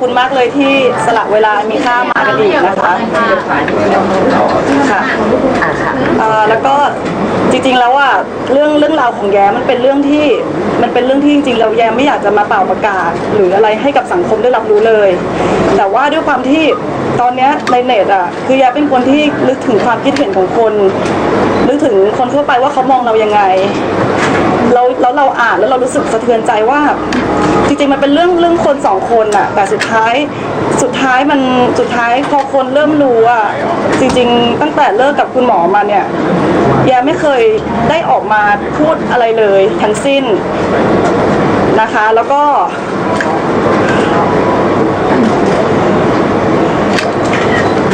คุณมากเลยที่สละเวลามีค่ามากันอีกนะคะค่ะแล้วก็จริงๆแล้วอะเรื่องเรื่องราวของแย้มันเป็นเรื่องที่มันเป็นเรื่องที่จริงๆเราแย้ไม่อยากจะมาเป่าประกาศ หรืออะไรให้กับสังคมได้รับรู้เลย แต่ว่าด้วยความที่ตอนนี้ในเน็ตอะคือแย้เป็นคนที่นึกถึงความคิดเห็นของคนนึกถึงคนทั่วไปว่าเขามองเรายังไง แล้วแล้วเราอ่านแล้วเรารู้สึกสะเทือนใจว่า จริงๆมันเป็นเรื่องเรื่องคนสองคนอะแต่สุดท้ายสุดท้ายมันสุดท้ายพอคนเริ่มรู้อะจริง ๆ ตั้งแต่เลิกกับคุณหมอมาเนี่ยแยไม่เคยได้ออกมาพูดอะไรเลยทั้งสิ้นนะคะ แล้วก็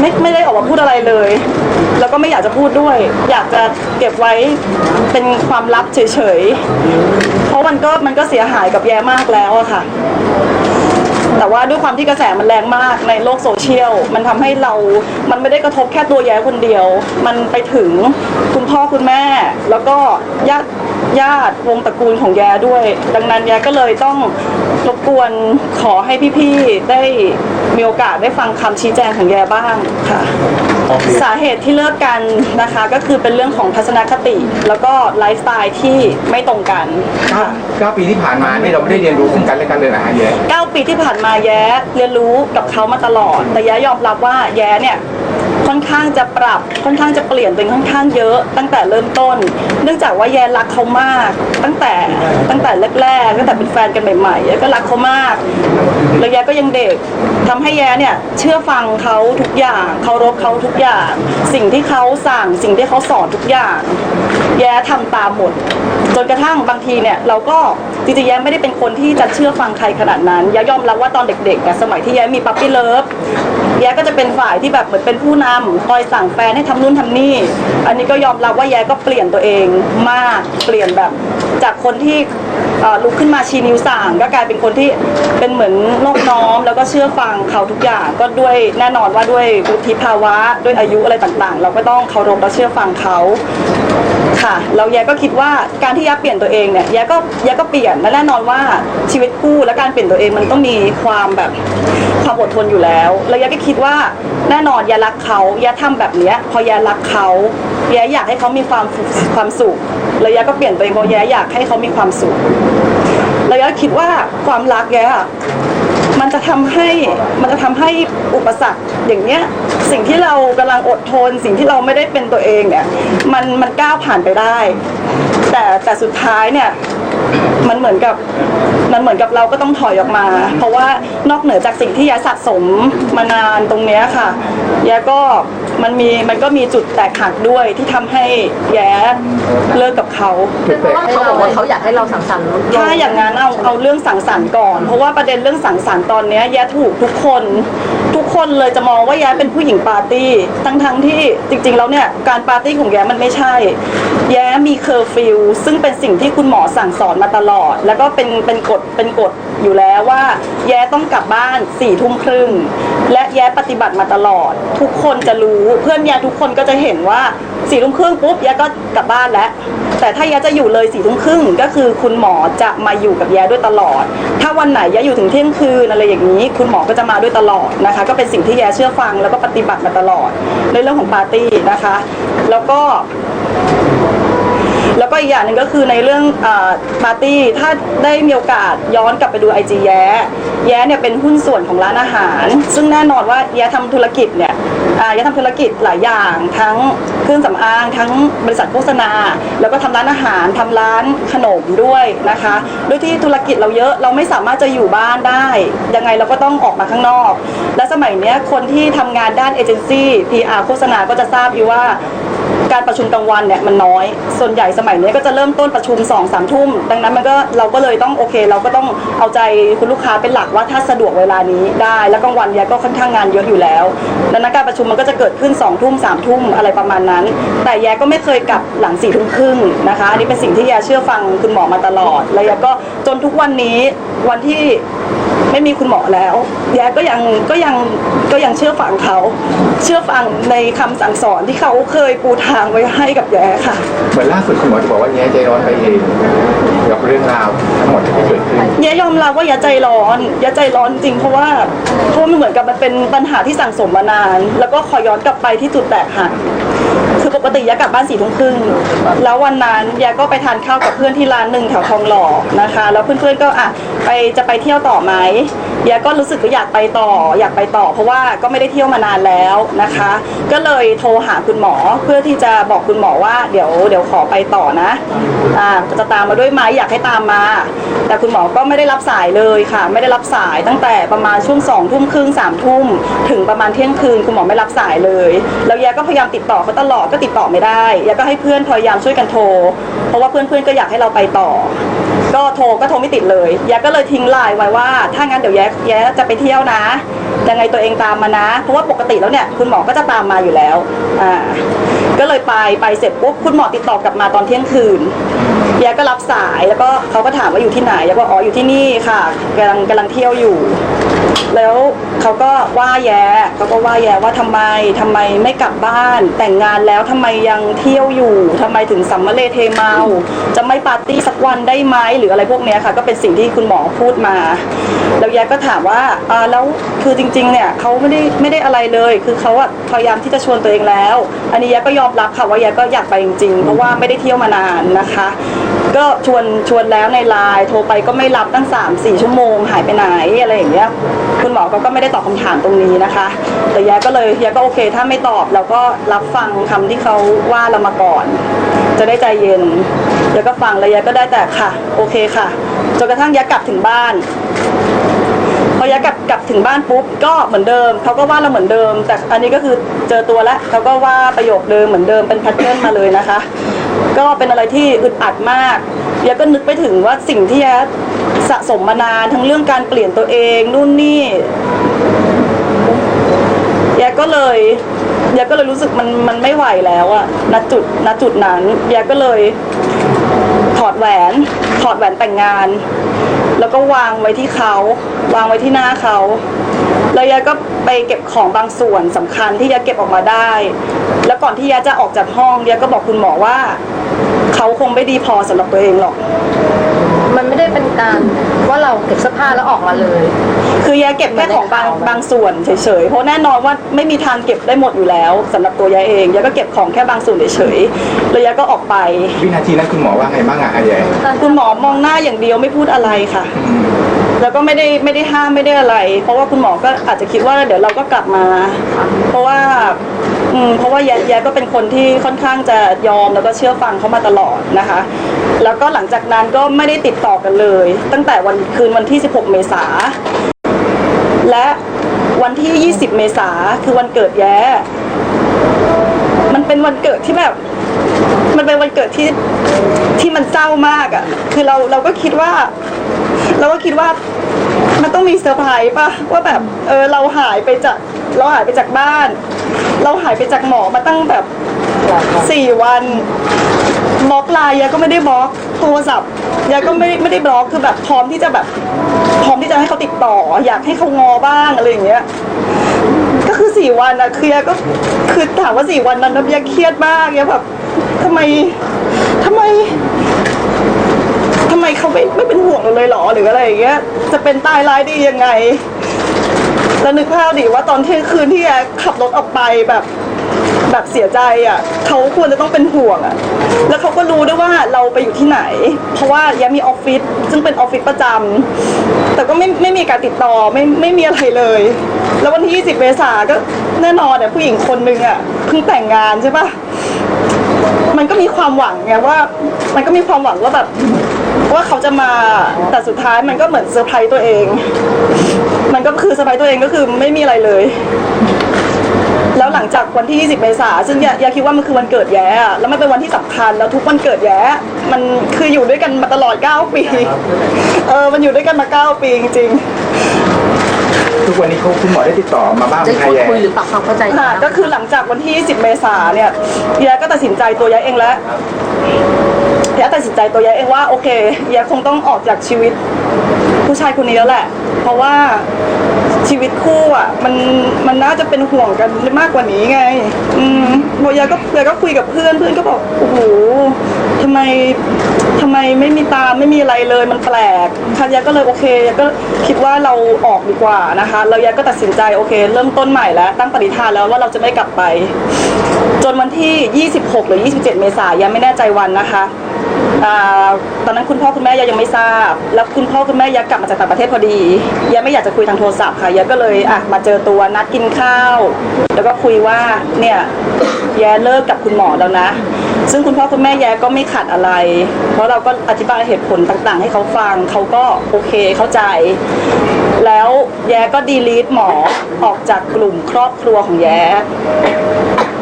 ไม่ไม่ได้ออกมาพูดอะไรเลย แล้วก็ไม่อยากจะพูดด้วย อยากจะเก็บไว้เป็นความลับเฉยๆ เพราะมันก็มันก็เสียหายกับแย่มากแล้วอะค่ะ แต่ว่าด้วยความที่กระแสมันแรงมากในโลกโซเชียล มันทำให้เรา มันไม่ได้กระทบแค่ตัวแย้คนเดียว มันไปถึงคุณพ่อคุณแม่ แล้วก็ญาติ ญาติวงตระกูลของแย้ด้วย ดังนั้นแย้ก็เลยต้องรบกวนขอให้พี่ๆได้มีโอกาสได้ฟังคำชี้แจงของแย้บ้างค่ะ สาเหตุที่เลิกกันนะคะก็คือเป็นเรื่องของทัศนคติ แล้วก็ไลฟ์สไตล์ที่ไม่ตรงกันเก้าค่ะ เก้าปีที่ผ่านมานี่เราไม่ได้เรียนรู้ซึ่งกันและกันเลยนะฮะเย้เก้าปีที่ผ่านมาแย้เรียนรู้กับเขามาตลอด แต่แย้ยอมรับว่าแย้เนี่ย ค่อนข้างจะปรับค่อนข้างจะเปลี่ยนตัวเองค่อนข้างเยอะตั้งแต่เริ่มต้น เนื่องจากว่าแยรักเขามาก ตั้งแต่ตั้งแต่แรกๆตั้งแต่เป็นแฟนกันใหม่ๆแย้ก็รักเขามากแล้วแยก็ยังเด็กทำให้แยเนี่ยเชื่อฟังเขาทุกอย่างเคารพเขาทุกอย่าง สิ่งที่เขาสั่งสิ่งที่เขาสอนทุกอย่าง แย้ทำตามหมดจนกระทั่งบางทีเนี่ยเราก็ จริงๆแย้ไม่ได้เป็นคนที่จะเชื่อฟังใครขนาดนั้นแย้ยอมรับว่าตอนเด็กๆอะสมัยที่แย้มีปั๊ปปี้เลิฟแย้ก็จะเป็นฝ่ายที่แบบเหมือนเป็นผู้นำคอยสั่งแฟนให้ทำนู่นทำนี่ อันนี้ก็ยอมรับว่าแย้ก็เปลี่ยนตัวเองมากเปลี่ยนแบบ จากคนที่เอ่อลุกขึ้นมาชี้นิ้วสั่งก็กลายเป็นคนที่เป็นเหมือนนอบน้อม แล้วก็เชื่อฟังเขาทุกอย่างก็ด้วยแน่นอนว่าด้วยวุฒิภาวะด้วยอายุอะไรต่างๆ เราก็ต้องเคารพและเชื่อฟังเขา ค่ะแล้วแยก็คิดว่าการที่แยเปลี่ยนตัวเองเนี่ยแยก็แยก็เปลี่ยนและแน่นอนว่าชีวิตคู่และการเปลี่ยนตัวเองมันต้องมีความแบบความอดทนอยู่แล้วแล้วแยก็คิดว่าแน่นอนแยรักเขาแยทำแบบเนี้ยพอแยรักเขาแยอยากให้เขามีความความสุขแล้วยะก็เปลี่ยนตัวเองเพราะยะอยากให้เขามีความสุขแล้วยะคิดว่าความรักแยะอะมันจะทำให้มันจะทำให้อุปสรรคอย่างเนี้ยสิ่งที่เรากำลังอดทน สิ่งที่เราไม่ได้เป็นตัวเองเนี่ยมันมันก้าวผ่านไปได้ แต่แต่สุดท้ายเนี่ย มันเหมือนกับมันเหมือนกับเราก็ต้องถอยออกมา เพราะว่านอกเหนือจากสิ่งที่ยะสะสมมานานตรงเนี้ยค่ะยะก็มันมีมันก็มีจุดแตกหักด้วยที่ทำให้แย้เลิกกับเขา เพราะว่าเขาบอกว่าเขาอยากให้เราสังสรรค์ลดลง ถ้าอย่างนั้นเอาเอาเรื่องสังสรรค์ก่อน เพราะว่าประเด็นเรื่องสังสรรค์ตอนเนี้ยแย้ถูกทุกคนทุก คนเลยจะมองว่าแย้เป็นผู้หญิงปาร์ตี้ ทั้งทั้งที่จริงๆแล้วเนี่ยการปาร์ตี้ของแย้มันไม่ใช่ แย้มีเคอร์ฟิวซึ่งเป็นสิ่งที่คุณหมอสั่งสอนมาตลอด แล้วก็เป็นเป็นกฎเป็นกฎอยู่แล้วว่า แย้ต้องกลับบ้านสี่ทุ่มครึ่งและแย้ปฏิบัติมาตลอด ทุกคนจะรู้เพื่อนแย้ทุกคนก็จะเห็นว่าสี่ทุ่มครึ่งปุ๊บแย้ก็กลับบ้านแล้ว แต่ถ้าแย้จะอยู่เลยสี่ทุ่มครึ่งก็คือคุณหมอจะมาอยู่กับแย้ด้วยตลอด ถ้าวันไหนแย้อยู่ถึงเที่ยงคืนอะไรอย่างนี้ คุณหมอก็จะมาด้วยตลอดนะคะ ก็เป็นสิ่งที่แย้เชื่อฟังแล้วก็ปฏิบัติมาตลอด ในเรื่องของปาร์ตี้นะคะ แล้วก็แล้วก็อีกอย่างหนึ่งก็คือในเรื่องปาร์ตี้ถ้าได้มีโอกาสย้อนกลับไปดูไอจีแย้ แย้เนี่ยเป็นหุ้นส่วนของร้านอาหาร ซึ่งแน่นอนว่าแย้ทำธุรกิจเนี่ย อาแย้ทำธุรกิจหลายอย่างทั้งเครื่องสำอาง ทั้งบริษัทโฆษณา แล้วก็ทำร้านอาหารทำร้านขนมด้วยนะคะด้วยที่ธุรกิจเราเยอะเราไม่สามารถจะอยู่บ้านได้ ยังไงเราก็ต้องออกมาข้างนอก และสมัยเนี้ยคนที่ทำงานด้านเอเจนซี่ PR โฆษณาก็จะทราบอยู่ว่า การประชุมกลางวันเนี่ยมันน้อย ส่วนใหญ่สมัยนี้ก็จะเริ่มต้นประชุม2องสามทุ่ม ดังนั้นมันก็เราก็เลยต้องโอเค เราก็ต้องเอาใจคุณลูกค้าเป็นหลักว่าถ้าสะดวกเวลานี้ได้ แล้วกลางวันเนี่ยก็ค่อนข้างงานเยอะอยู่แล้ว ดังนั้นการประชุมมันก็จะเกิดขึ้น2องทุ่มสามทุ่มอะไรประมาณนั้น แต่แยก็ไม่เคยกลับหลังสี่ทุ่มครึ่งนะคะ อันนี้เป็นสิ่งที่แยเชื่อฟังคุณหมอมาตลอด แล้วแยก็จนทุกวันนี้วันที่ ไม่มีคุณหมอแล้ว แย้ก็ยังก็ยังก็ยังเชื่อฟังเขา เชื่อฟังในคำสั่งสอนที่เขาเคยปูทางไว้ให้กับแย้ค่ะ เหมือนล่าสุดคุณหมอจะบอกว่าแย้ใจร้อนไปเองกับเรื่องราวทั้งหมดที่เกิดขึ้น แย้ยอมรับว่าแย้ใจร้อนแย้ใจร้อนจริงเพราะว่าเพราะว่ามันเหมือนกับมันเป็นปัญหาที่สั่งสมมานาน แล้วก็ขอย้อนกลับไปที่จุดแตกหัก คือปกติย้กลับบ้านสี่ทุ่มครึ่งแล้ววันนั้นแย้ก็ไปทานข้าวกับเพื่อนที่ร้านหนึ่งแถวทองหล่อนะคะ แล้วเพื่อนๆก็อะไปจะไปเที่ยวต่อไหมแย้ก็รู้สึกว่าอยากไปต่อ อยากไปต่อ เพราะว่าก็ไม่ได้เที่ยวมานานแล้วนะคะ ก็เลยโทรหาคุณหมอเพื่อที่จะบอกคุณหมอว่าเดี๋ยวเดี๋ยวขอไปต่อนะอ่าจะตามมาด้วยไหมอยากให้ตามมา แต่คุณหมอก็ไม่ได้รับสายเลยค่ะ ไม่ได้รับสายตั้งแต่ประมาณช่วงสองทุ่มครึ่งสามทุ่มถึงประมาณเที่ยงคืนคุณหมอไม่รับสายเลย แล้วแยก็พยายามติดต่อเขาตลอดก็ติดต่อไม่ได้แยก็ให้เพื่อนพยายามช่วยกันโทร เพราะว่าเพื่อนๆก็อยากให้เราไปต่อ ก็โทรก็โทรไม่ติดเลยแยก็เลยทิ้งไลน์ไว้ว่า ถ้างั้นเดี๋ยวแย้แย้จะไปเที่ยวนะ ยังไงตัวเองตามมานะ เพราะว่าปกติแล้วเนี่ยคุณหมอก็จะตามมาอยู่แล้ว อ่า ก็เลยไปไปเสร็จปุ๊บคุณหมอติดต่อกลับมาตอนเที่ยงคืนแยก็รับสายแล้วก็เขาก็ถามว่าอยู่ที่ไหนแยก็บอกอ๋ออยู่ที่นี่ค่ะกำลังกำลังเที่ยวอยู่ แล้วเขาก็ว่าแย่เขาก็ว่าแย่ว่าทำไมทำไมไม่กลับบ้าน แต่งงานแล้วทำไมยังเที่ยวอยู่ทำไมถึงสัมมาเลเทเมา จะไม่ปาร์ตี้สักวันได้ไหมหรืออะไรพวกนี้ค่ะ ก็เป็นสิ่งที่คุณหมอพูดมาแล้วแย่ก็ถามว่าอ่าแล้วคือจริง ๆ เนี่ยเขาไม่ได้ไม่ได้อะไรเลย คือเขาอะพยายามที่จะชวนตัวเองแล้ว อันนี้แย่ก็ยอมรับค่ะว่าแย่ก็อยากไปจริงๆเพราะว่าไม่ได้เที่ยวมานานนะคะ ก็ชวนชวนแล้วในไลน์โทรไปก็ไม่รับตั้ง 3 4 ชั่วโมง หายไปไหนอะไรอย่างเงี้ยคุณหมอก็ก็ไม่ได้ตอบคำถามตรงนี้นะคะ แต่ยาก็เลยยาก็โอเค ถ้าไม่ตอบเราก็รับฟังคำที่เขาว่าเรามาก่อน จะได้ใจเย็นยาก็ฟังแล้วยาก็ได้แต่ค่ะ โอเคค่ะจนกระทั่งยากลับถึงบ้านพอยากลับกลับถึงบ้านปุ๊บก็เหมือนเดิมเขาก็ว่าเราเหมือนเดิม แต่อันนี้ก็คือเจอตัวแล้วเขาก็ว่าประโยคเดิมเหมือนเดิมเป็นแพทเทิร์นมาเลยนะคะ ก็เป็นอะไรที่อึดอัดมากยาก็นึกไปถึงว่าสิ่งที่ยาสะสมมานานทั้งเรื่องการเปลี่ยนตัวเองนู่นนี่ยาก็เลยยาก็เลยรู้สึกมันมันไม่ไหวแล้วอะณจุดณจุดนั้นยาก็เลยถอดแหวนถอดแหวนแต่งงาน แล้วก็วางไว้ที่เขา วางไว้ที่หน้าเขา แล้วยาก็ไปเก็บของบางส่วนสำคัญที่ยาเก็บออกมาได้ แล้วก่อนที่ยาจะออกจากห้องยาก็บอกคุณหมอว่า เขาคงไม่ดีพอสำหรับตัวเองหรอก มันไม่ได้เป็นการว่าเราเก็บเสื้อผ้าแล้วออกมาเลย คือยาเก็บแค่ของบางบางส่วนเฉยๆ เพราะแน่นอนว่าไม่มีทางเก็บได้หมดอยู่แล้วสำหรับตัวยาเองยาก็เก็บของแค่บางส่วนเฉยๆแล้วยาก็ออกไป วินาทีนั้นคุณหมอว่าไงบ้างอะอาแย้คุณหมอมองหน้าอย่างเดียวไม่พูดอะไรค่ะ อืม แล้วก็ไม่ได้ไม่ได้ห้ามไม่ได้อะไร เพราะว่าคุณหมอก็อาจจะคิดว่าเดี๋ยวเราก็กลับมา เพราะว่าอืมเพราะว่าแย้แย้ก็เป็นคนที่ค่อนข้างจะยอมแล้วก็เชื่อฟังเขามาตลอดนะคะ แล้วก็หลังจากนั้นก็ไม่ได้ติดต่อกันเลย ตั้งแต่วันคืนวันที่ 16 เมษาและวันที่ 20 เมษาคือวันเกิดแย้ มันเป็นวันเกิดที่แบบ มันเป็นวันเกิดที่ที่มันเศร้ามากอะ่ะ คือเราเราก็คิดว่า เราก็คิดว่ามันต้องมีเซอร์ไพรส์ป่ะว่าแบบเออเราหายไปจากเราหายไปจากบ้าน เราหายไปจากหมอมาตั้งแบบสี่วันบล็อกไลน์ยาก็ไม่ได้บล็อกโทรศัพท์ยาก็ไม่ไม่ได้บล็อกคือแบบพร้อมที่จะแบบ พร้อมที่จะให้เขาติดต่อ อยากให้เขางอบ้างอะไรอย่างเงี้ยก็คือสี่วันอะคือยาก็คือถามว่าสี่วันนั้นนะยาเครียดมากยาแบบทำไมทำไม มเขาไม่ไม่เป็นห่วงเราเลยเหรอหรืออะไรอย่างเงี้ย จะเป็นตายร้ายดียังไงแล้วนึกภาพดิว่าตอนเที่ยงคืนที่แกขับรถออกไปแบบแบบเสียใจอะเขาควรจะต้องเป็นห่วงอะ แล้วเขาก็รู้ด้วยว่าเราไปอยู่ที่ไหน เพราะว่าแย้มีออฟฟิศซึ่งเป็นออฟฟิศประจำแต่ก็ไม่ไม่มีการติดต่อไม่ไม่มีอะไรเลย แล้ววันที่ 20 เมษาก็แน่นอนเนี่ยผู้หญิงคนนึงอะเพิ่งแต่งงานใช่ปะมันก็มีความหวังไงว่า มันก็มีความหวังว่าแบบ ว่าเขาจะมาแต่สุดท้ายมันก็เหมือนเซอร์ไพรส์ตัวเอง มันก็คือเซอร์ไพรส์ตัวเองก็คือไม่มีอะไรเลย แล้วหลังจากวันที่ 20 เมษาซึ่งยายาคิดว่ามันคือวันเกิดแย้อะแล้วมันเป็นวันที่สำคัญแล้วทุกวันเกิดแย้มันคืออยู่ด้วยกันมาตลอด 9 ปี เออมันอยู่ด้วยกันมา 9 ปีจริงๆ ทุกวันนี้เขาคุณหมอได้ติดต่อมาบ้างไหมได้อาพูดแย้คุยหรือปรับความเข้าใจกันค่ะนะก็คือหลังจากวันที่ 10 เมษาเนี่ยยาก็ตัดสินใจตัวยาเองแล้ว ยาตัดสินใจตัวยาเองว่าโอเคยาคงต้องออกจากชีวิตผู้ชายคนนี้แล้วแหละ เพราะว่าชีวิตคู่อะมันมันน่าจะเป็นห่วงกันมากกว่านี้ไง อืมโบยาก็ยก็คุยกับเพื่อนเพื่อนก็บอกโอ้โหทำไมทำไมไม่มีตาไม่มีอะไรเลยมันแปลกคันยาก็เลยโอเคยาก็คิดว่าเราออกดีกว่านะคะแล้วยาก็ตัดสินใจโอเค เริ่มต้นใหม่แล้ว ตั้งปณิธานแล้วว่าเราจะไม่กลับไป จนวันที่ 26 หรือ 27 เมษายนยังไม่แน่ใจวันนะคะ ตอนนั้นคุณพ่อคุณแม่ยายังไม่ทราบ แล้วคุณพ่อคุณแม่ยากลับมาจากต่างประเทศพอดียาไม่อยากจะคุยทางโทรศัพท์ค่ะยาก็เลยอะมาเจอตัวนัดกินข้าว แล้วก็คุยว่าเนี่ยแย่เลิกกับคุณหมอแล้วนะ ซึ่งคุณพ่อคุณแม่แย่ก็ไม่ขัดอะไร เพราะเราก็อธิบายเหตุผลต่างๆ ให้เขาฟังเขาก็โอเคเข้าใจ แล้วแย่ก็ดีลีทหมอออกจากกลุ่มครอบครัวของแย่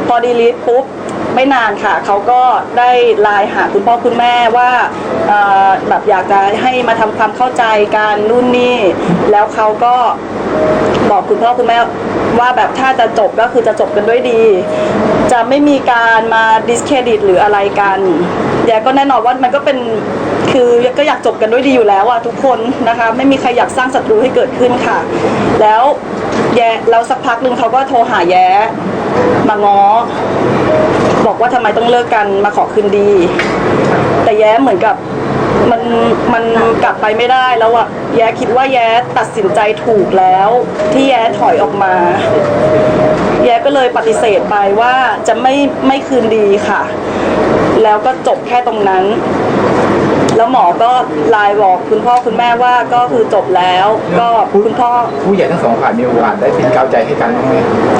พอดีลิทปุ๊บ ไม่นานค่ะเขาก็ได้ไลน์หาคุณพ่อคุณแม่ว่าแบบอยากจะให้มาทำความเข้าใจกันนู่นนี่ แล้วเขาก็บอกคุณพ่อคุณแม่ว่าแบบถ้าจะจบก็คือจะจบกันด้วยดี จะไม่มีการมาดิสเครดิตหรืออะไรกันแยก็แน่นอนว่ามันก็เป็นคือก็อยากจบกันด้วยดีอยู่แล้วอะทุกคนนะคะ ไม่มีใครอยากสร้างศัตรูให้เกิดขึ้นค่ะ แล้วแย่แล้วสักพักหนึ่งเขาก็โทรหาแย้มาง้อ บอกว่าทำไมต้องเลิกกันมาขอคืนดี แต่แย้เหมือนกับมันมันกลับไปไม่ได้แล้วอะแย้คิดว่าแย้ตัดสินใจถูกแล้ว ที่แย้ถอยออกมา แย้ก็เลยปฏิเสธไปว่าจะไม่ไม่คืนดีค่ะ แล้วก็จบแค่ตรงนั้น แล้วหมอก็ไลน์บอกคุณพ่อคุณแม่ว่าก็คือจบแล้ว ก็คุณพ่อผู้ใหญ่ทั้งสองฝ่ายมีโอกาสได้เป็นกาวใจให้กันบ้างไหม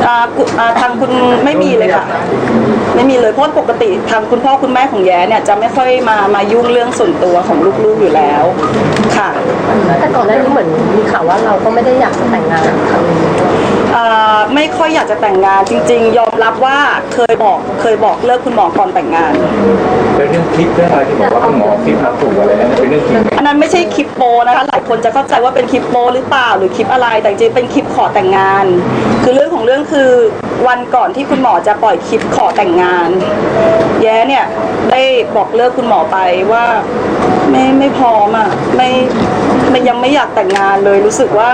อ่าคุณอ่าทางคุณไม่มีเลยค่ะ ไม่มีเลยเพราะปกติทางคุณพ่อคุณแม่ของแย้เนี่ยจะไม่ค่อยมามายุ่งเรื่องส่วนตัวของลูกๆอยู่แล้วค่ะแต่ก่อนหน้านี้เหมือนมีข่าวว่าเราก็ไม่ได้อยากจะแต่งงานกับเขาอ่าไม่ค่อยอยากจะแต่งงานจริง ๆ ยอมรับว่าเคยบอกเคยบอกเลิกคุณหมอก่อนแต่งงาน เป็นเรื่องคลิปเรื่องอะไรที่บอกว่าคุณหมอคลิปทำถูกอะไรนั่นเป็นเรื่องจริงไหมอันนั้นไม่ใช่คลิปโปนะคะหลายคนจะเข้าใจว่าเป็นคลิปโปหรือเปล่าหรือคลิปอะไรแต่จริงๆเป็นคลิปขอแต่งงาน คือเรื่องของเรื่องคือวันก่อนที่คุณหมอจะปล่อยคลิปขอแต่งงาน แย้เนี่ยได้บอกเลิกคุณหมอไปว่าไม่ไม่พร้อมอะไม่ไม่ยังไม่อยากแต่งงานเลยรู้สึกว่า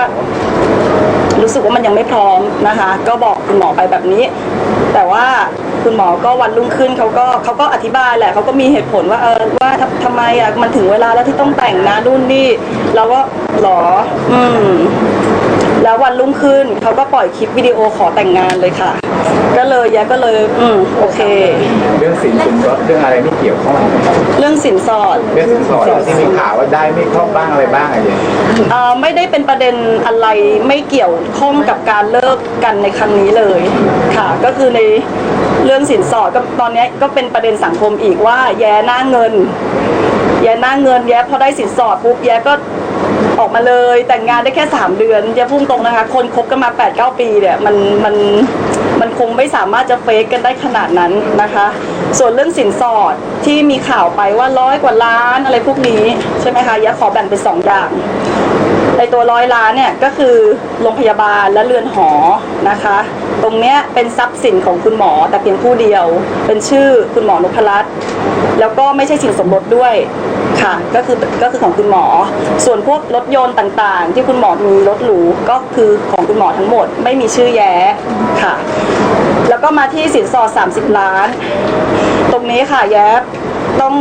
รู้สึกว่ามันยังไม่พร้อมนะคะ ก็บอกคุณหมอไปแบบนี้ แต่ว่าคุณหมอก็วันรุ่งขึ้นเขาก็เขาก็อธิบายแหละเขาก็มีเหตุผลว่าเออว่าทำทำไมอะมันถึงเวลาแล้วที่ต้องแต่งนะรุ่นนี่เราก็หรอ อืม แล้ววันรุ่งขึ้นเขาก็ปล่อยคลิปวิดีโอขอแต่งงานเลยค่ะ ก็เลยยะก็เลย อืมโอเค เรื่องสินสมรสเรื่องอะไรไม่เกี่ยวข้องเรื่องสินสอด เรื่องสินสอดที่มีข่าวว่าได้ไม่ครอบบ้างอะไรบ้างอะไรอย่างเงี้ยเอ่อไม่ได้เป็นประเด็นอะไรไม่เกี่ยวข้องกับการเลิกกันในครั้งนี้เลยค่ะ ก็คือในเรื่องสินสอดก็ตอนนี้ก็เป็นประเด็นสังคมอีกว่า แย่หน้าเงิน แย่หน้าเงินแย่พอได้สินสอดปุ๊บแย่ก็ ออกมาเลย แต่งงานได้แค่ 3 เดือนแย่พุ่งตรงนะคะ คนคบกันมา 8-9 ปีเนี่ยมันมันมันคงไม่สามารถจะเฟกกันได้ขนาดนั้นนะคะ ส่วนเรื่องสินสอดที่มีข่าวไปว่าร้อยกว่าล้านอะไรพวกนี้ใช่ไหมคะย่ขอแบ่งเป็นสองอย่างในตัวร้อยล้านเนี่ยก็คือโรงพยาบาลและเรือนหอนะคะ ตรงเนี้ยเป็นทรัพย์สินของคุณหมอแต่เพียงผู้เดียว เป็นชื่อคุณหมอนพรัตน์แล้วก็ไม่ใช่สินสมรสด้วย ค่ะก็คือก็คือของคุณหมอ ส่วนพวกรถยนต์ต่างๆ ที่คุณหมอมีรถหรูก็คือของคุณหมอทั้งหมด ไม่มีชื่อแย้ค่ะ แล้วก็มาที่สินสอด30 ล้าน ตรงนี้ค่ะแย้ต้อง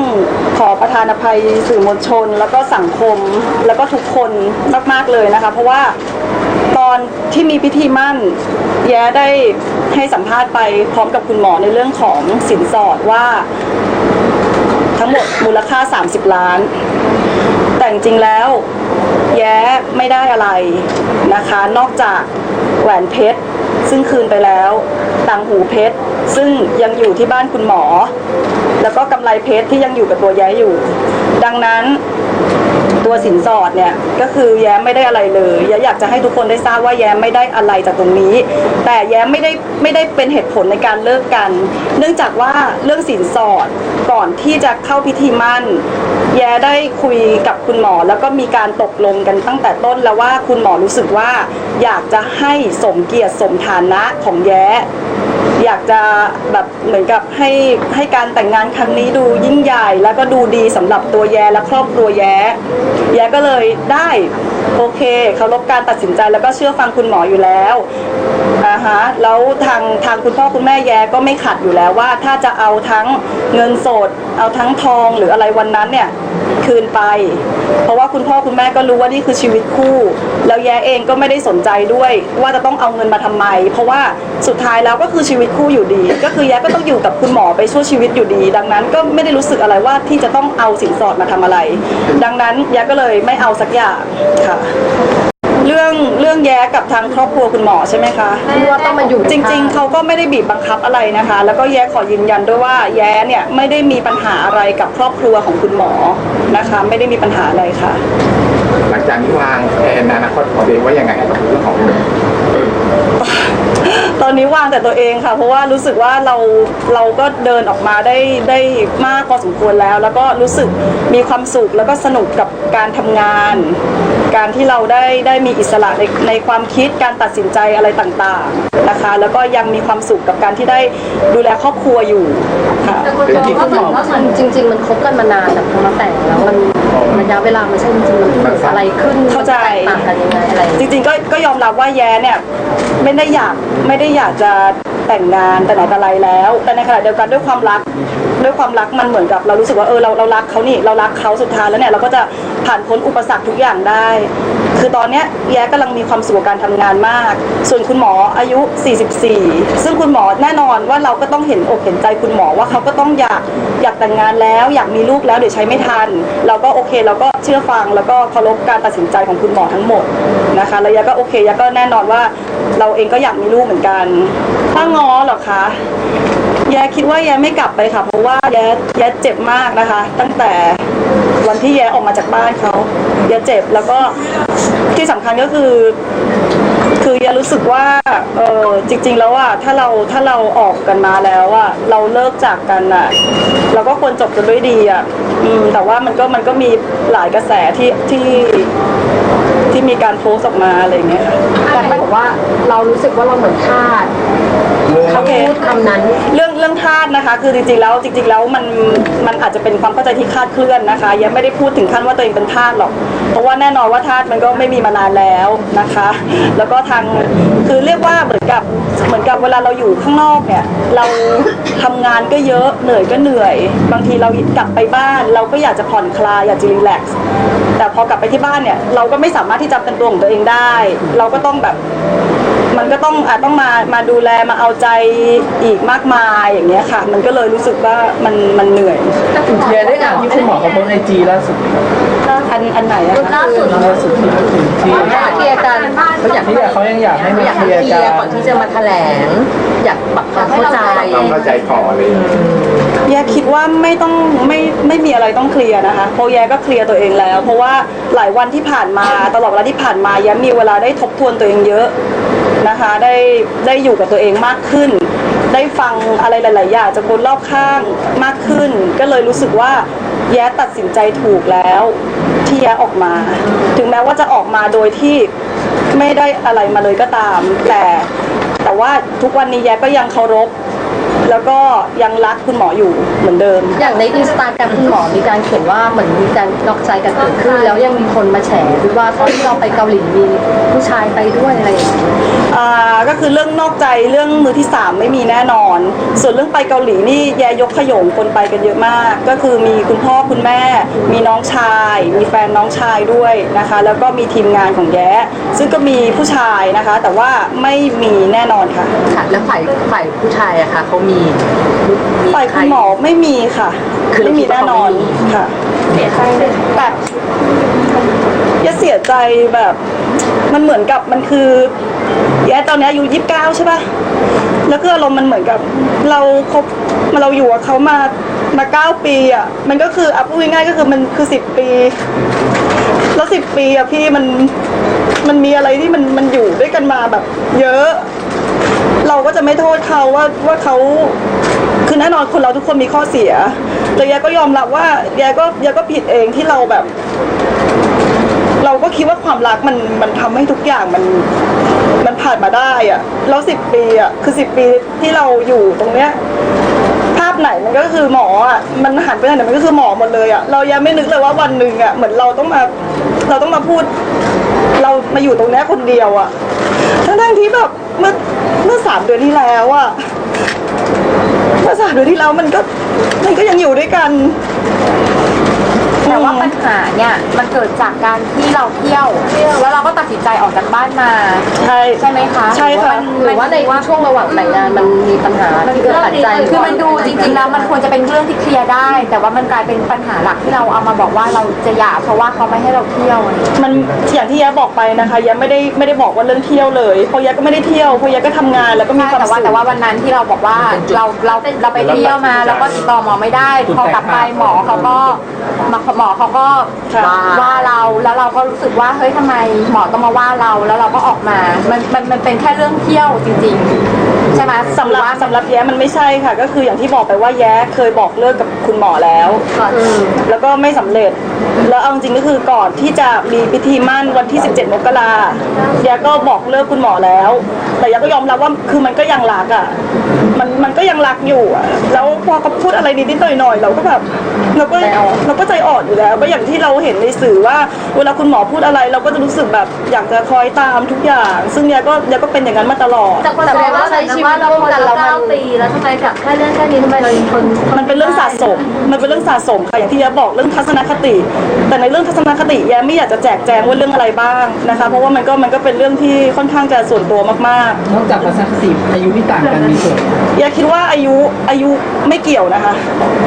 ขอประธานอภัยสื่อมวลชน แล้วก็สังคมแล้วก็ทุกคนมากๆเลยนะคะ เพราะว่าตอนที่มีพิธีมั่น แย้ได้ให้สัมภาษณ์ไปพร้อมกับคุณหมอในเรื่องของสินสอดว่า ทั้งหมดมูลค่า 30 ล้าน แต่จริงแล้วแย้ไม่ได้อะไรนะคะ นอกจากแหวนเพชร ซึ่งคืนไปแล้วต่างหูเพชร ซึ่งยังอยู่ที่บ้านคุณหมอ แล้วก็กำไรเพชรที่ยังอยู่กับตัวแย้อยู่ ดังนั้น ตัวสินสอดเนี่ยก็คือแย้มไม่ได้อะไรเลยแย้อยากจะให้ทุกคนได้ทราบว่าแย้มไม่ได้อะไรจากตรงนี้ แต่แย้มไม่ได้ไม่ได้เป็นเหตุผลในการเลิกกัน เนื่องจากว่าเรื่องสินสอดก่อนที่จะเข้าพิธีมั่น แย้ได้คุยกับคุณหมอ แล้วก็มีการตกลงกันตั้งแต่ต้นแล้วว่าคุณหมอรู้สึกว่า อยากจะให้สมเกียรติสมฐานะของแย้ อยากจะแบบเหมือนกับให้ให้การแต่งงานครั้งนี้ดูยิ่งใหญ่แล้วก็ดูดีสำหรับตัวแย้และครอบครัวแย้ แย้ก็เลยได้โอเคเคารพการตัดสินใจแล้วก็เชื่อฟังคุณหมออยู่แล้วอ่าฮะแล้วทางทางคุณพ่อคุณแม่แย้ก็ไม่ขัดอยู่แล้วว่า ถ้าจะเอาทั้งเงินสด เอาทั้งทองหรืออะไรวันนั้นเนี่ย คืนไป เพราะว่าคุณพ่อคุณแม่ก็รู้ว่านี่คือชีวิตคู่ แล้วแย้เองก็ไม่ได้สนใจด้วย ว่าจะต้องเอาเงินมาทำไม เพราะว่าสุดท้ายแล้วก็คือชีวิตคู่อยู่ดี ก็คือแย้ก็ต้องอยู่กับคุณหมอไปชั่วชีวิตอยู่ดี ดังนั้นก็ไม่ได้รู้สึกอะไรว่าที่จะต้องเอาสินสอดมาทำอะไร ดังนั้นแย้ก็เลยไม่เอาสักอย่างค่ะ เรื่องเรื่องแย้กับทางครอบครัวคุณหมอใช่ไหมคะที่ว่าต้องมาอยู่จริง ๆเขาก็ไม่ได้บีบบังคับอะไรนะคะ แล้วก็แย้ขอยืนยันด้วยว่าแย้เนี่ยไม่ได้มีปัญหาอะไรกับครอบครัวของคุณหมอนะคะ ไม่ได้มีปัญหาอะไรค่ะ หลังจากนี้วางแผนอนาคตของตัวเองไว่ายังไงกับเรื่องของ ตอนนี้วางแต่ตัวเองค่ะ เพราะว่ารู้สึกว่าเราเราก็เดินออกมาได้ได้มากพอสมควรแล้ว แล้วก็รู้สึกมีความสุขแล้วก็สนุกกับการทำงาน การที่เราได้ได้มีอิสระในในความคิดการตัดสินใจอะไรต่างๆนะคะ แล้วก็ยังมีความสุขกับการที่ได้ดูแลครอบครัวอยู่ค่ะแต่คุณหมอก็เหมือนว่ามันจริง ๆ มันคบกันมานานแต่พอมาแต่งแล้วมันระยะเวลามันใช่จริงๆมันเกิดอะไรขึ้นเข้าใจแตกต่างกันยังไงอะไรจริง ๆ ก็ก็ยอมรับว่าแย้เนี่ยไม่ได้อยากไม่ได้อยากจะแต่งงานแต่ไหนแต่ไรแล้ว แต่ในขณะเดียวกันด้วยความรัก ด้วยความรักมันเหมือนกับเรารู้สึกว่าเออเราเรารักเขานี่เรารักเขาสุดท้ายแล้วเนี่ยเราก็จะผ่านพ้นอุปสรรคทุกอย่างได้ คือตอนเนี้ยแย้กำลังมีความสุขกับการทำงานมาก ส่วนคุณหมออายุ 44 ซึ่งคุณหมอแน่นอนว่าเราก็ต้องเห็นอกเห็นใจคุณหมอว่าเขาก็ต้องอยากอยากแต่งงานแล้ว อยากมีลูกแล้วเดี๋ยวใช้ไม่ทัน เราก็โอเคเราก็เชื่อฟังแล้วก็เคารพการตัดสินใจของคุณหมอทั้งหมดนะคะแล้วยาก็โอเคยาก็แน่นอนว่าเราเองก็อยากมีลูกเหมือนกันถ้างอเหรอคะ แยคิดว่าแยไม่กลับไปค่ะ เพราะว่าแยแยเจ็บมากนะคะ ตั้งแต่วันที่แยออกมาจากบ้านเขาแยเจ็บแล้วก็ที่สำคัญก็คือ คือแยรู้สึกว่าเออจริง ๆ แล้วอะถ้าเราถ้าเราออกกันมาแล้วอะเราเลิกจากกันอะเราก็ควรจบกันด้วยดีอะอืมแต่ว่ามันก็มันก็มีหลายกระแสที่ที่ที่มีการโพสต์ออกมาอะไรอย่างเงี้ยค่ะแต่เขาบอกว่าเรารู้สึกว่าเราเหมือนทาสโอเคพูดคำนั้นเรื่อง เรื่องทาสนะคะ คือจริงๆแล้วจริง ๆ แล้วมันมันอาจจะเป็นความเข้าใจที่คลาดเคลื่อนนะคะยังไม่ได้พูดถึงขั้นว่าตัวเองเป็นทาสหรอก เพราะว่าแน่นอนว่าทาสมันก็ไม่มีมานานแล้วนะคะ แล้วก็ทางคือเรียกว่าเหมือนกับเหมือนกับเวลาเราอยู่ข้างนอกเนี่ยเราทำงานก็เยอะเหนื่อยก็เหนื่อย บางทีเรากลับไปบ้าน เราก็อยากจะผ่อนคลายอยากจะรีแลกซ์แต่พอกลับไปที่บ้านเนี่ยเราก็ไม่สามารถที่จะเป็นตัวของตัวเองได้ เราก็ต้องแบบ มันก็ต้องอาจต้องมามาดูแลมาเอาใจอีกมากมายอย่างเงี้ยค่ะ มันก็เลยรู้สึกว่ามันมันเหนื่อยเดียได้อ่านที่คุณหมอเขาโพสต์ไอจีล่าสุดอันอันไหนอะคะล่าสุดล่าสุดที่ที่เขาอยากเคลียร์กันเขาอยากที่เขายังอยากให้มาอยากเคให้ลียร์เคลีกัยร์ก่อนนที่จะมาแถลง อยากปรับความเข้าใจความเข้าใจก่อนเลยแยคิดว่าไม่ต้องไม่ไม่มีอะไรต้องเคลียร์นะคะเพราะแยก็เคลียร์ตัวเองแล้ว เพราะว่าห ลายวันที่ผ่านมา ตลอดเวลาที่ผ่านมาแย้มีเวลาได้ทบทวนตัวเองเยอะนะคะ ได้ได้อยู่กับตัวเองมากขึ้น ได้ฟังอะไรหลาย ๆ อย่างจากคนรอบข้างมากขึ้น ก็เลยรู้สึกว่าแย้ตัดสินใจถูกแล้วที่แย้ออกมา ถึงแม้ว่าจะออกมาโดยที่ไม่ได้อะไรมาเลยก็ตาม แต่แต่ว่าทุกวันนี้แย้ก็ยังเคารพ แล้วก็ยังรักคุณหมออยู่เหมือนเดิม อย่างในอินสตาแกรมคุณหมอมีการเขียนว่าเหมือนมีการนอกใจกันเกิดขึ้น แล้วยังมีคนมาแฉด้วยว่าตอนที่เราไปเกาหลีมีผู้ชายไปด้วยอะไรอย่างเงี้ย อ่า ก็คือเรื่องนอกใจเรื่องมือที่สามไม่มีแน่นอน ส่วนเรื่องไปเกาหลีนี่แยยกขยงคนไปกันเยอะมาก ก็คือมีคุณพ่อคุณแม่ มีน้องชาย มีแฟนน้องชายด้วยนะคะ แล้วก็มีทีมงานของแย้ซึ่งก็มีผู้ชายนะคะ แต่ว่าไม่มีแน่นอนค่ะ ค่ะ แล้วฝ่ายฝ่ายผู้ชายอะค่ะเขามีมีฝ่ายคุณหมอไม่มีค่ะ คือเราไม่มีคิดว่าแน่นอนเขาไม่มีค่ะเนี่ยแบ แย่เสียใจแบบ มันเหมือนกับมันคือแย่ตอนนี้อายุยี่สิบเก้าใช่ป่ะแล้วคืออารมณ์มันเหมือนกับ เราคบมาเราอยู่กับเขามามาเก้าปีอะมันก็คืออะพูดง่ายๆก็คือมันคือสิบปี แล้วสิบปีอะพี่มันมันมีอะไรที่มันมันอยู่ด้วยกันมาแบบ เยอะ เราก็จะไม่โทษเขาว่าว่าเขาคือแน่นอนคนเราทุกคนมีข้อเสียแต่แยก็ยอมรับว่าแยก็แยก็ผิดเองที่เราแบบ เราก็คิดว่าความรักมันมันทำให้ทุกอย่างมันมันผ่านมาได้อะแล้วสิบปีอะคือสิบปีที่เราอยู่ตรงเนี้ยภาพไหนมันก็คือหมออะมันหันไปทางไหนมันก็คือหมอหมดเลยอะเรายังไม่นึกเลยว่าวันหนึ่งอะเหมือนเราต้องมาเราต้องมาพูด เรามาอยู่ตรงเนี้ยคนเดียวอะทั้งๆที่แบบเมื่อเมื่อสามเดือนที่แล้วอะเมื่อสามเดือนที่แล้วมันก็มันก็ยังอยู่ด้วยกัน แต่ว่าปัญหาเนี่ยมันเกิดจากการที่เราเที่ยว แล้วเราก็ตัดสินใจออกจากบ้านมา ใช่ ใช่ไหมคะใช่ค่ะ หรือว่าในช่วงระหว่างแต่งงานมันมีปัญหาที่เกิดขัดใจคือมันดูจริงๆแล้วมันควรจะเป็นเรื่องที่เคลียร์ได้ แต่ว่ามันกลายเป็นปัญหาหลักที่เราเอามาบอกว่าเราจะหย่าเพราะว่าเขาไม่ให้เราเที่ยวอะไรอย่างเงี้ยมันอย่างที่แย้บอกไปนะคะแย้ไม่ได้ไม่ได้บอกว่าเรื่องเที่ยวเลยเพราะแย้ก็ไม่ได้เที่ยวเพราะแย้ก็ทำงานแล้วก็มีใช่ความแต่ว่าสุขแต่ว่าวันนั้นที่เราบอกว่าเราเราเราไปเที่ยวมาแล้วก็ติดต่อหมอไม่ได้พอกลับไปหมอเขาก็หมอหมอเขาก็ค่ะว่าเราแล้วเราก็รู้สึกว่าเฮ้ยทำไมหมอต้องมาว่าเราแล้วเราก็ออกมา มันมันมันเป็นแค่เรื่องเที่ยวจริงๆ ใช่ไหมสำหรับว่าสำหรับแย้มันไม่ใช่ค่ะ ก็คืออย่างที่บอกไปว่าแย้เคยบอกเลิกกับคุณหมอแล้ว แล้วก็ไม่สำเร็จ แล้วเอาจริงก็คือก่อนที่จะมีพิธีมั่นวันที่ 17 มกราแย้ก็บอกเลิกคุณหมอแล้ว แต่แย้ก็ยอมรับว่าคือมันก็ยังรักอะมันมันก็ยังรักอยู่อะแล้วพอเขาพูดอะไรนิดๆหน่อยๆเราก็แบบเราก็เราก็ใจอ่อนอยู่แล้ว ก็อย่างที่เราเห็นในสื่อว่าเวลาคุณหมอพูดอะไร เราก็จะรู้สึกแบบอยากจะคอยตามทุกอย่าง ซึ่งแย้ก็แย้ก็เป็นอย่างนั้นมาตลอด แต่คนแสดงว่าใช้ชีวิตร่วมกันแล้วมันปีแล้วทำไมกับแค่เรื่องแค่นี้ทำไมเรายังทนมันเป็นเรื่องสะสม มันเป็นเรื่องสะสมค่ะอย่างที่แย้บอกเรื่องทัศนคติ แต่ในเรื่องทัศนคติแย้ไม่อยากจะแจกแจงว่าเรื่องอะไรบ้างนะคะ เพราะว่ามันก็มันก็เป็นเรื่องที่ค่อนข้างจะส่วนตัวมากนอกจากภาษาคติอายุที่ต่างกันมีส่วนๆแย้คิดว่าอายุอายุไม่เกี่ยวนะคะ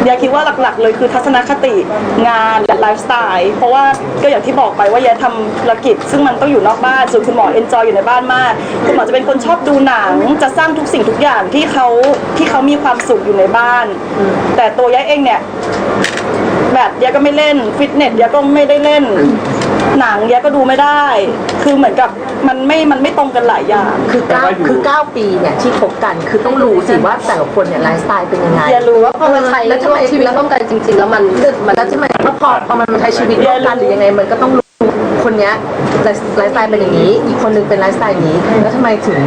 ย้คิดว่าหลักๆ เลยคือทัศนคติงานและไลฟ์สไตล์เพราะว่าก็อย่างที่บอกไปว่าย้ทำธุรกิจ ซึ่งมันต้องอยู่นอกบ้านส่วนคุณหมอเอนจอยอยู่ในบ้านมาก คุณหมอจะเป็นคนชอบดูหนัง จะสร้างทุกสิ่งทุกอย่างที่เขาที่เขามีความสุขอยู่ในบ้าน แต่ตัวย้เองเนี่ยแบดยาก็ไม่เล่นฟิตเนสยาก็ไม่ได้เล่น หนังยาก็ดูไม่ได้ คือเหมือนกับมันไม่มันไม่ตรงกันหลายอย่าง คือเก้าคือเก้าปีเนี่ยที่คบกันคือต้องรู้สิว่าแต่ละคนเนี่ยไลฟ์สไตล์เป็นยังไงยารู้ว่าพอมันใช้แล้วทำร่วไมมชีวิตร่วมกันจริงๆ แล้วมันมันแล้วทำไมแล้วพอพอมันใช้ชีวิตร่วมกันหรือยังไงมันก็ต้องรู้ คนเนี้ยไลฟ์ไลฟ์สไตล์เป็นอย่างนี้ อีกคนนึงเป็นไลฟ์สไตล์อย่างนี้ แล้วทำไมถึง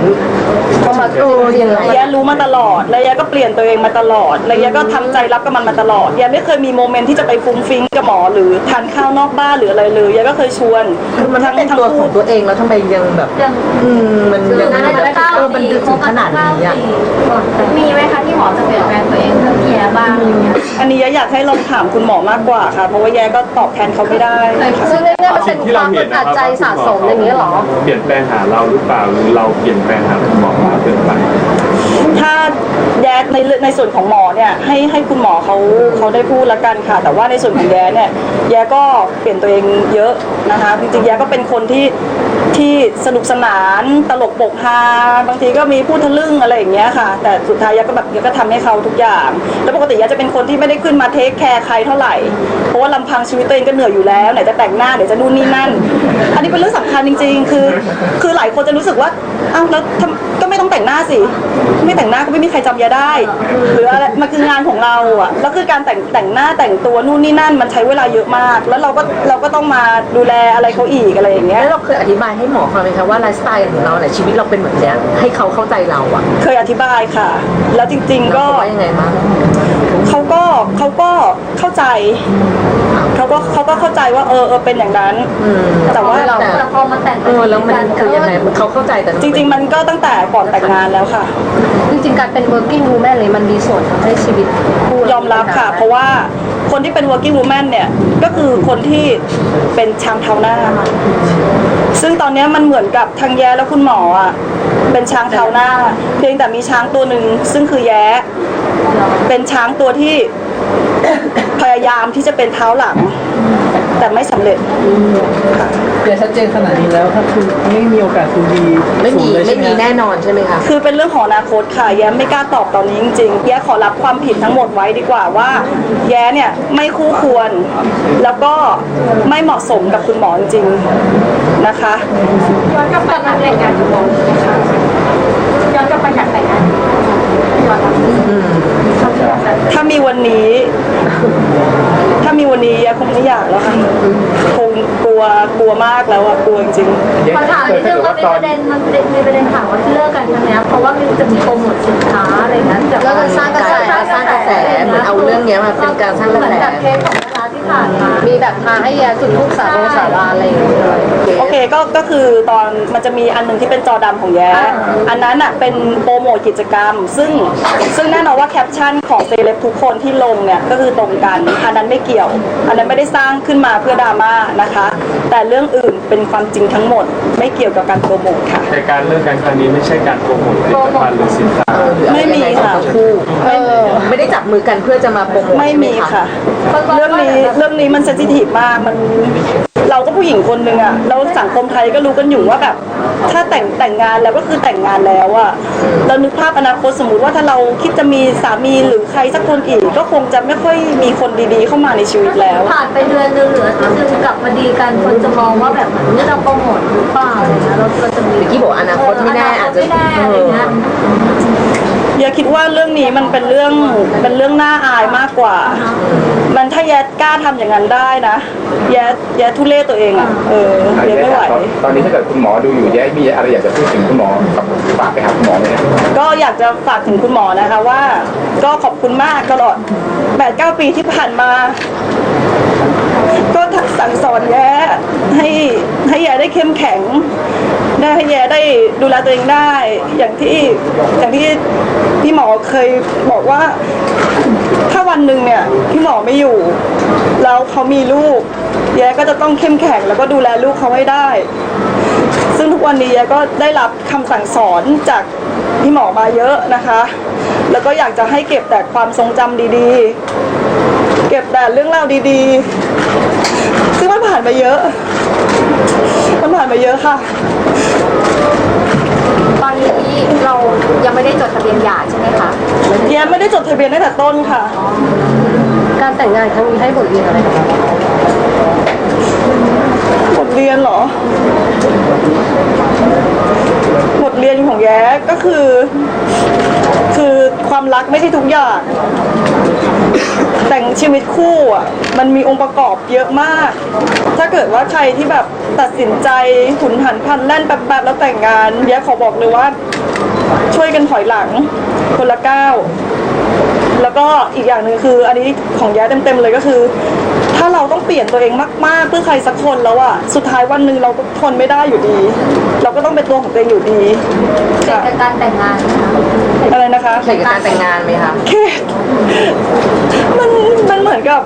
เข้ามาเออยังไง ยารู้มาตลอดแล้วยาก็เปลี่ยนตัวเองมาตลอดแล้วยาก็ทำใจรับกับมันมาตลอดยาไม่เคยมีโมเมนต์ที่จะไปฟุ้งฟิ้งกับหมอหรือทานข้าวนอกบ้านหรืออะไรเลยยาก็เคยชวนคือมันไม่เป็นตัวของตัวเองแล้วทำไมยังแบบ ยังอืมมันยังแบบเออมันดึกถึงขนาดนี้อะมีไหมคะที่หมอจะเปลี่ยนแปลงตัวเองเพื่อเคลียร์บ้างอะไรเงี้ยอันนี้ยาอยากให้ลองถามคุณหมอมากกว่าค่ะ เพราะว่าแยก็ตอบแทนเขาไม่ได้ค่ะซึ่งเรื่องนี้มันเป็นความอึดอัดใจสะสมอย่างนี้เหรอ เปลี่ยนแปลงหาเราหรือเปล่าหรือเราเปลี่ยนแปลงหาคุณหมอมากเกินไป ถ้าแย้ในเรื่องในส่วนของหมอเนี่ยให้ให้คุณหมอเขาเขาได้พูดละกันค่ะ แต่ว่าในส่วนของแย้เนี่ยแย้ก็เปลี่ยนตัวเองเยอะนะคะจริงๆแย้ก็เป็นคนที่ ที่สนุกสนานตลกปกฮาบางทีก็มีพูดทะลึ่งอะไรอย่างเงี้ยค่ะ แต่สุดท้ายยาก็แบบยาก็ทำให้เขาทุกอย่าง แล้วปกติยาจะเป็นคนที่ไม่ได้ขึ้นมาเทคแคร์ใครเท่าไหร่เพราะว่าลำพังชีวิตตัวเองก็เหนื่อยอยู่แล้วไหนจะแต่งหน้าไหนจะนู่นนี่นั่น อันนี้เป็นเรื่องสำคัญจริง ๆ คือ คือหลายคนจะรู้สึกว่า อ้าวแล้วทำก็ไม่ต้องแต่งหน้าสิ ไม่แต่งหน้าก็ไม่มีใครจำยาได้ หรืออะไรมันคืองานของเราอะแล้วคือการแต่งแต่งหน้าแต่งตัวนู่นนี่นั่นมันใช้เวลาเยอะมาก แล้วเราก็เราก็ต้องมาดูแลอะไรเขาอีกอะไรอย่างเงี้ย แล้วเราเคยอธิบายให้หมอฟังไหมคะว่าไลฟ์สไตล์ของเราเนี่ยชีวิตเราเป็นแบบเนี้ยให้เขาเข้าใจเราอะเคยอธิบายค่ะ แล้วจริง ๆ แล้วก็ เขาว่ายังไงบ้าง เขาก็เขาก็เข้าใจเขาก็เขาก็เข้าใจว่าเออเออเป็นอย่างนั้น อืมแต่ว่า เราแต่พอมาแต่งเออแล้วมันคือยังไงเขาเข้าใจแต่จริง ๆ มันก็ตั้งแต่ก่อนแต่งงานแล้วค่ะ จริงๆการเป็น working woman เลยมันมีส่วนทำให้ชีวิตคู่ยอมรับค่ะ เพราะว่าคนที่เป็น working woman เนี่ย ก็คือคนที่เป็นชางเท้าหน้า ซึ่งตอนเนี้ยมันเหมือนกับทางแย้และคุณหมออะ เป็นช้างเท้าหน้า เพียงแต่มีช้างตัวหนึ่งซึ่งคือแย้ เป็นช้างตัวที่ พยายามที่จะเป็นเท้าหลัง แต่ไม่สำเร็จค่ะ เดี๋ยวชัดเจนขนาดนี้แล้วถ้าคือไม่มีโอกาสคือดีไม่มีสูงเลยใช่ไม่หมีแน่นอนใช่ไหมคะคือเป็นเรื่องของอนาคตค่ะ แย้ไม่กล้าตอบตอนนี้จริงๆ แย้ขอรับความผิดทั้งหมดไว้ดีกว่าว่า แย้เนี่ยไม่คู่ควร แล้วก็ไม่เหมาะสมกับคุณหมอจริงๆนะคะ ย้อนกลับไปงานแต่งงานอยู่นะคะย้อนกลับไปงานแต่งงานย้อนกลับไปอืม ถ้ามีวันนี้ ถ้ามีวันนี้แย้คงไม่อยากแล้วค่ะคงกลัวกลัวมากแล้วอะกลัวจริงๆแย้ขอถามถามนิดนึงมันมีประเด็นมันมีประเด็นข่าวว่าที่เลิกกันครั้งเนี้ยเพราะว่ามันจะมีโปรโมทสินค้าอะไรเงี้ยแต่แล้วก็สร้างกระแสสร้างกระแสเหมือนเอาเรื่องเนี้ยมาเป็นการสร้างกระเหมือนแสแบบเคสของร้านที่ผ่านมา มีแบบพาให้แย่จุดลูกสาวสาราอะไรอย่างเงี้ยโอเค ก็ก็คือตอนมันจะมีอันหนึ่งที่เป็นจอดำของแย้อันนั้นอะเป็นโปรโมทกิจกรรม ซึ่งซึ่งแน่นอนว่าแคปชั่นของเซเลบทุกคนที่ลงเนี่ยก็คือตรงกัน อันนั้นไม่เกี่ยว อันนั้นไม่ได้สร้างขึ้นมาเพื่อดราม่านะคะ แต่เรื่องอื่นเป็นความจริงทั้งหมด ไม่เกี่ยวกับการโปรโมทค่ะ แต่การเลิกกันครั้งนี้ไม่ใช่การโปรโมทผลิตภัณฑ์หรือสินค้าไม่มีค่ะ คู่ไม่ไม่ได้จับมือกันเพื่อจะมาโปรโมทไม่มีค่ะ เรื่องนี้เรื่องนี้มันเซนซิทีฟมากมัน เราก็ผู้หญิงคนหนึ่งอะแล้วสังคมไทยก็รู้กันอยู่ว่าแบบ ถ้าแต่งแต่งงานแล้วก็คือแต่งงานแล้วอะเรานึกภาพอนาคตสมมุติว่าถ้าเราคิดจะมีสามีหรือใครสักคนอีก ก็คงจะไม่ค่อยมีคนดีๆ เข้ามาในชีวิตแล้ว ผ่านไปเดือนนึงเหลืออาทิตย์นึงกลับมาดีกันคนจะมองว่าแบบเหมือนนี่เราโปรโมทหรือเปล่าอะไรเงี้ยเราเราจะมีเมื่อกี้บอกว่าอนาคตไม่แน่อาจจะไม่แน่อะไรเงี้ย อย่าคิดว่าเรื่องนี้มันเป็นเรื่องเป็นเรื่องน่าอายมากกว่า มันถ้าแยดกล้าทำอย่างนั้นได้นะแยดแยดทุเล่ตัวเองอะเออแยดไม่ไหวตอนตอนนี้ถ้าเกิดคุณหมอดูอยู่แย้มีอะไรอยากจะพูดถึงคุณหมอกับฝากไปหาคุณหมอไหมครับก็อยากจะฝากถึงคุณหมอนะคะว่า ก็ขอบคุณมากตลอด8-9 ปีที่ผ่านมา ก็สั่งสอนแย่ให้ให้แย่ได้เข้มแข็ง ได้ให้แย่ได้ดูแลตัวเองได้ อย่างที่อย่างที่พี่หมอเคยบอกว่า ถ้าวันหนึ่งเนี่ยพี่หมอไม่อยู่ แล้วเขามีลูก แย่ก็จะต้องเข้มแข็งแล้วก็ดูแลลูกเขาให้ได้ ซึ่งทุกวันนี้แย่ก็ได้รับคำสั่งสอนจากพี่หมอมาเยอะนะคะ แล้วก็อยากจะให้เก็บแต่ความทรงจำดีๆ เก็บแต่เรื่องราวดีๆ ซึ่งมันผ่านมาเยอะ มันผ่านมาเยอะค่ะ ตอนนี้เรายังไม่ได้จดทะเบียนหย่าใช่ไหมคะ แยไม่ได้จดทะเบียนตั้งแต่ต้นค่ะ การแต่งงานครั้งนี้ให้บทเรียนอะไรกับเราบทเรียนเหรอ บทเรียนของแย้ก็คือ คือ ความรักไม่ใช่ทุกอย่าง แต่งชีวิตคู่อะมันมีองค์ประกอบเยอะมาก ถ้าเกิดว่าใครที่แบบตัดสินใจหุนหันพันแล่นแป๊บๆแล้วแต่งงานแย้ขอบอกเลยว่า ช่วยกันถอยหลังคนละก้าวแล้วก็อีกอย่างหนึ่งคือ อันนี้ของแย้เต็มๆเลยก็คือ ถ้าเราต้องเปลี่ยนตัวเองมาก ๆ เพื่อใครสักคนแล้วอะสุดท้ายวันหนึ่งเราก็ทนไม่ได้อยู่ดี เราก็ต้องเป็นตัวของตัวเองอยู่ดีเกี่ยวกับการแต่งงานนะคะ อะไรนะคะเกี่ยวกับการแต่งงานไหมคะเคสมันมันเหมือนกับ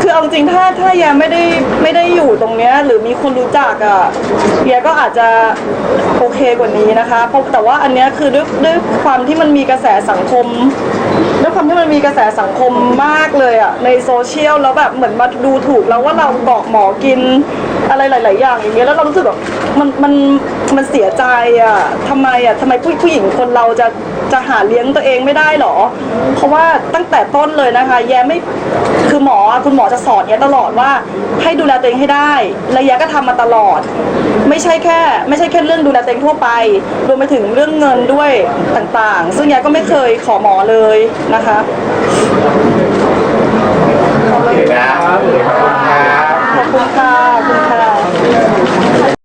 คือเอาจริงถ้าถ้าแยไม่ได้ไม่ได้อยู่ตรงเนี้ยหรือมีคนรู้จักอะแยก็อาจจะโอเคกว่านี้นะคะเพราะแต่ว่าอันเนี้ยคือด้วยด้วยความที่มันมีกระแสสังคมด้วยความที่มันมีกระแสสังคมมากเลยอะในโซเชียลแล้วแบบเหมือนมาดูถูกแล้วว่าเราบอกหมอกินอะไรหลาย ๆ อย่างอย่างเงี้ยแล้วเรารู้สึกแบบมันมัน มันเสียใจอะทำไมอะทำไมผู้ผู้หญิงคนเราจะจะหาเลี้ยงตัวเองไม่ได้หรอ เพราะว่าตั้งแต่ต้นเลยนะคะ แย่ไม่คือหมอคุณหมอจะสอนแย่ตลอดว่า ให้ดูแลตัวเองให้ได้และแย่ก็ทำมาตลอด ไม่ใช่แค่ ไม่ใช่แค่เรื่องดูแลตัวเองทั่วไป รวมไปถึงเรื่องเงินด้วยต่างๆ ซึ่งแย่ก็ไม่เคยขอหมอเลยนะคะขอบคุณค่ะขอบคุณค่ะ